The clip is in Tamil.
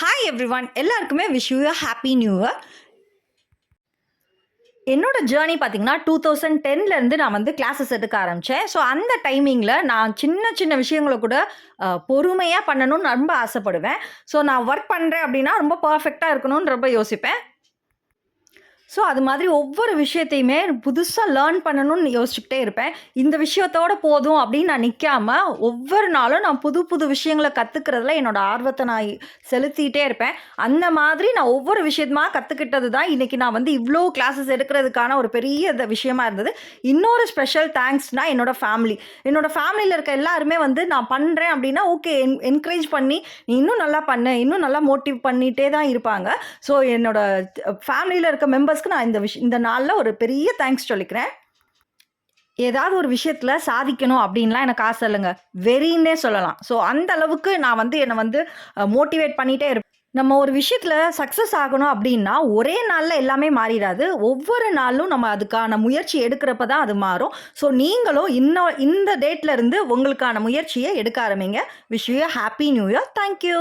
ஹாய் எவ்ரி ஒன் எல்லாருக்குமே wish you happy new year என்னோட ஜேர்னி பார்த்தீங்கன்னா டூ தௌசண்ட் டென்லேருந்து நான் வந்து கிளாஸஸ் எடுக்க ஆரம்பித்தேன் ஸோ அந்த டைமிங்கில் நான் சின்ன சின்ன விஷயங்களை கூட பொறுமையாக பண்ணணும்னு ரொம்ப ஆசைப்படுவேன். ஸோ நான் ஒர்க் பண்ணுறேன் அப்படின்னா ரொம்ப பர்ஃபெக்டாக இருக்கணும்னு ரொம்ப யோசிப்பேன். ஸோ அது மாதிரி ஒவ்வொரு விஷயத்தையுமே புதுசாக லேர்ன் பண்ணணும்னு யோசிச்சுக்கிட்டே இருப்பேன். இந்த விஷயத்தோட போதும் அப்படின்னு நான் நிற்காம ஒவ்வொரு நாளும் நான் புது புது விஷயங்களை கற்றுக்கிறதுல என்னோட ஆர்வத்தை நான் செலுத்திகிட்டே இருப்பேன். அந்த மாதிரி நான் ஒவ்வொரு விஷயமா கற்றுக்கிட்டது தான் இன்றைக்கி நான் வந்து இவ்வளோ கிளாஸஸ் எடுக்கிறதுக்கான ஒரு பெரிய விஷயமா இருந்தது. இன்னொரு ஸ்பெஷல் தேங்க்ஸ்னால் என்னோட ஃபேமிலி என்னோட ஃபேமிலியில் இருக்க எல்லாருமே வந்து நான் பண்ணுறேன் அப்படின்னா ஓகே என் என்கரேஜ் பண்ணி நீ இன்னும் நல்லா பண்ணு இன்னும் நல்லா மோட்டிவ் பண்ணிகிட்டே தான் இருப்பாங்க. ஸோ என்னோட ஃபேமிலியில் இருக்க மெம்பர்ஸ்க்கு நான் இந்த விஷ் இந்த நாளில் ஒரு பெரிய தேங்க்ஸ் சொல்லிக்கிறேன். ஏதாவது ஒரு விஷயத்தில் சாதிக்கணும் அப்படின்லாம் எனக்கு ஆசை இல்லைங்க. வெறின்னே சொல்லலாம். ஸோ அந்த அளவுக்கு நான் வந்து என்னை வந்து மோட்டிவேட் பண்ணிகிட்டே இருப்பேன் நம்ம ஒரு விஷயத்தில் சக்ஸஸ் ஆகணும் அப்படின்னா ஒரே நாளில் எல்லாமே மாறிடாது. ஒவ்வொரு நாளும் நம்ம அதுக்கான முயற்சி எடுக்கிறப்ப தான் அது மாறும். ஸோ நீங்களும் இன்னும் இந்த டேட்ல இருந்து உங்களுக்கான முயற்சியை எடுக்க ஆரம்பிங்க. Wish you happy new year thank you